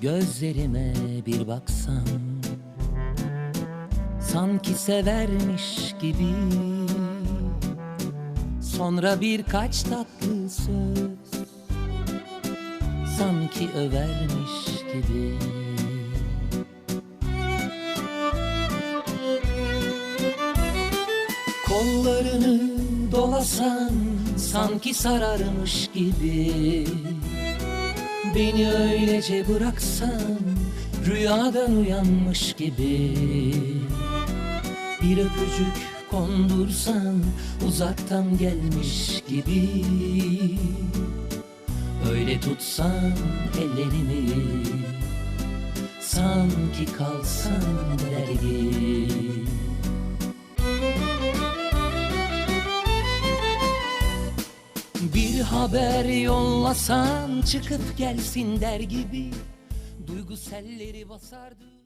Gözlerime bir baksan Sanki severmiş gibi. Sonra birkaç tatlı söz Sanki övermiş gibi. Kollarını dolasan sanki sararmış gibi Beni öylece bıraksan rüyadan uyanmış gibi. Bir öpücük kondursan uzaktan gelmiş gibi. Öyle tutsan ellerimi sanki kalsan dergi Bir haber yollasan çıkıp gelsin der gibi. Duygu selleri basardı